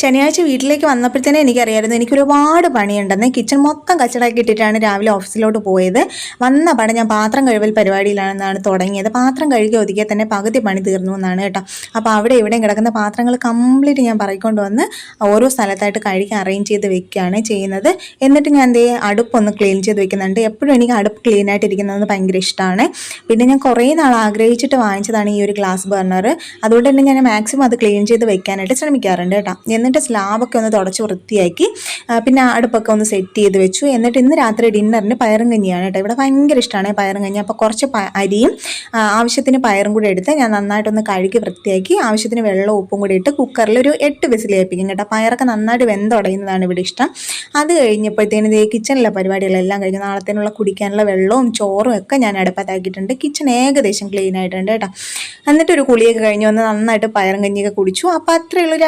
ശനിയാഴ്ച വീട്ടിലേക്ക് വന്നപ്പോഴത്തേനെ എനിക്കറിയായിരുന്നു എനിക്ക് ഒരുപാട് പണിയുണ്ടെന്ന് കിച്ചൺ മൊത്തം കച്ചടാക്കി ഇട്ടിട്ടാണ് രാവിലെ ഓഫീസിലോട്ട് പോയത്. വന്ന പണി ഞാൻ പാത്രം കഴുകൽ പരിപാടിയിലാണെന്നാണ് തുടങ്ങിയത്. പാത്രം കഴുകി ഒതുക്കിയാൽ തന്നെ പകുതി പണി തീർന്നു എന്നാണ് കേട്ടോ. അപ്പോൾ അവിടെ ഇവിടെയും കിടക്കുന്ന പാത്രങ്ങൾ കംപ്ലീറ്റ് ഞാൻ പറയിക്കൊണ്ട് വന്ന് ഓരോ സ്ഥലത്തായിട്ട് കഴുകി അറേഞ്ച് ചെയ്ത് വെക്കുകയാണ് ചെയ്യുന്നത്. എന്നിട്ട് ഞാൻ എന്തേ അടുപ്പൊന്ന് ക്ലീൻ ചെയ്ത് വെക്കുന്നുണ്ട്. എപ്പോഴും എനിക്ക് അടുപ്പ് ക്ലീൻ ആയിട്ട് ഇരിക്കുന്നത് ഭയങ്കര ഇഷ്ടമാണ്. പിന്നെ ഞാൻ കുറേ നാൾ ആഗ്രഹിച്ചിട്ട് വാങ്ങിച്ചതാണ് ഈ ഒരു ഗ്ലാസ് ബർണർ അതുകൊണ്ട് തന്നെ ഞാൻ മാക്സിമം അത് ക്ലീൻ ചെയ്ത് വെക്കാനായിട്ട് ശ്രമിക്കാറുണ്ട് കേട്ടോ. എന്നിട്ട് സ്ലാബൊക്കെ ഒന്ന് തുടച്ച് വൃത്തിയാക്കി പിന്നെ അടുപ്പൊക്കെ ഒന്ന് സെറ്റ് ചെയ്ത് വെച്ചു. എന്നിട്ട് ഇന്ന് രാത്രി ഡിന്നറിന് പയറും കഞ്ഞിയാണ് കേട്ടോ. ഇവിടെ ഭയങ്കര ഇഷ്ടമാണ് പയറും കഞ്ഞി അപ്പോൾ കുറച്ച് അരിയും ആവശ്യത്തിന് പയറും കൂടി എടുത്ത് ഞാൻ നന്നായിട്ടൊന്ന് കഴുകി വൃത്തിയാക്കി ആവശ്യത്തിന് വെള്ളവും ഉപ്പും കൂടി ഇട്ട് കുക്കറിൽ ഒരു എട്ട് വിസിൽ ഏൽപ്പിക്കും കേട്ടോ. പയറൊക്കെ നന്നായിട്ട് വെന്തുടയുന്നതാണ് ഇവിടെ ഇഷ്ടം. അത് കഴിഞ്ഞപ്പോഴത്തേനും ഇതേ കിച്ചണിലെ പരിപാടികളെല്ലാം കഴിഞ്ഞ്. നാളത്തേനുള്ള കുടിക്കാനുള്ള വെള്ളവും ചോറും ഒക്കെ ഞാൻ അടുപ്പത്താക്കിയിട്ടുണ്ട്. കിച്ചൺ ഏകദേശം ക്ലീൻ ആയിട്ടുണ്ട് കേട്ടോ. എന്നിട്ടൊരു കുളിയൊക്കെ കഴിഞ്ഞ് വന്ന് നന്നായിട്ട് പയറും കഞ്ഞിയൊക്കെ കുടിച്ചു. അപ്പോൾ അത്രയുള്ള ഒരു